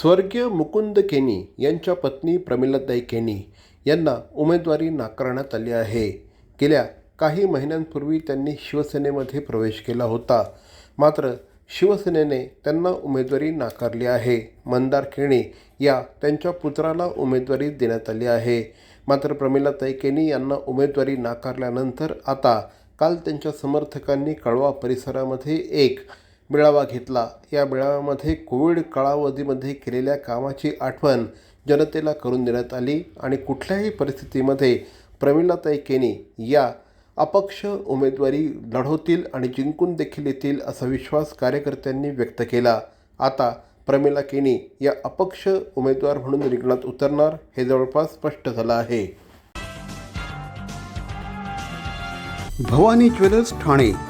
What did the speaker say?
स्वर्गीय मुकुंद केनी यांच्या पत्नी प्रमिलाताई केनी यांना उमेदवारी नाकारण्यात आली आहे. गेल्या काही महिन्यांपूर्वी त्यांनी शिवसेनेमध्ये प्रवेश केला होता. मात्र शिवसेनेने त्यांना उमेदवारी नाकारली आहे. मंदार केणी या त्यांच्या पुत्राला उमेदवारी देण्यात आली आहे. मात्र प्रमिलाताई केनी यांना उमेदवारी नाकारल्यानंतर आता काल त्यांच्या समर्थकांनी कळवा परिसरामध्ये एक मेळावा घेतला. या मेळाव्यामध्ये कोविड कालावधीमध्ये केलेल्या कामाची आठवण जनतेला करून देण्यात आली आणि कुठल्याही परिस्थितीमध्ये प्रमिलाताई केनी या अपक्ष उमेदवारी लढवतील आणि जिंकून देखील येतील असा विश्वास कार्यकर्त्यांनी व्यक्त केला. आता प्रमिला केनी या अपक्ष उमेदवार म्हणून रिंगणात उतरणार हे जवळपास स्पष्ट झालं आहे. भवानी ज्वेलर्स ठाणे.